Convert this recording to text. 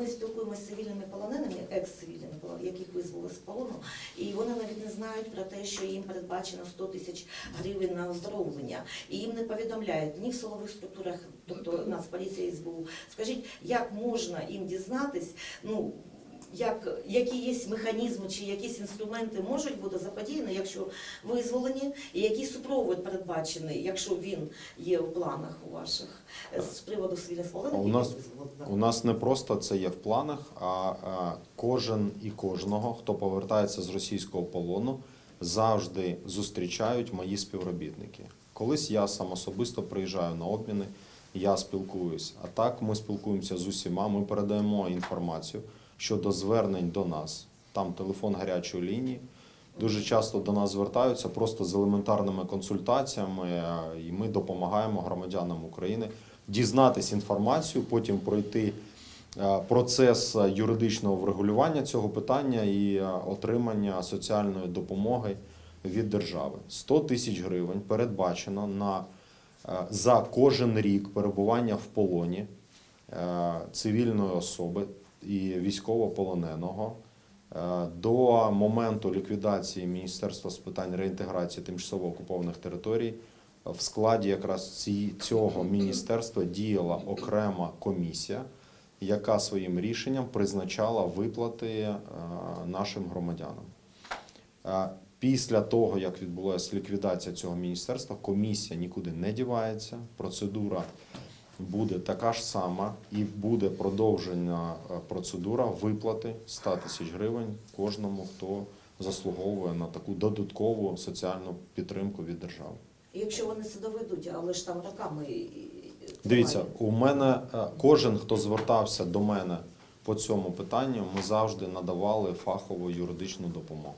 ми спілкуємося з цивільними полоненими, екс-цивільними яких визвали з полону, і вони навіть не знають про те, що їм передбачено 100 тисяч гривень на оздоровлення. І їм не повідомляють ні в силових структурах, тобто Нацполіція СБУ. Скажіть, як можна їм дізнатись, ну, як, які є механізми чи якісь інструменти можуть бути заподіяні, якщо визволені, і який супровод передбачений, якщо він є в планах у ваших е, з приводу А у нас-. У нас не просто це є в планах, а, а кожен і кожного, хто повертається з російського полону, завжди зустрічають мої співробітники. Колись я сам особисто приїжджаю на обміни, я спілкуюсь. А так ми спілкуємося з усіма. Ми передаємо інформацію щодо звернень до нас. Там телефон гарячої лінії. Дуже часто до нас звертаються просто з елементарними консультаціями, е, і ми допомагаємо громадянам України дізнатись інформацію, потім пройти е, процес юридичного врегулювання цього питання і е, отримання соціальної допомоги від держави. 100 тисяч гривень передбачено на за кожен рік перебування в полоні цивільної особи і військовополоненого е, до моменту ліквідації Міністерства з питань реінтеграції тимчасово окупованих територій в складі якраз цього міністерства діяла окрема комісія, яка своїм рішенням призначала виплати е, нашим громадянам. Е, Після того, як відбулася ліквідація цього міністерства, комісія нікуди не дівається. Процедура буде така ж сама, і буде продовжена е, процедура виплати 100 тисяч гривень кожному, хто заслуговує на таку додаткову соціальну підтримку від держави. Якщо вони це доведуть, але ж там роками. і- і- Дивіться, у мене е, кожен, хто звертався до мене по цьому питанню, ми завжди надавали фахову юридичну допомогу.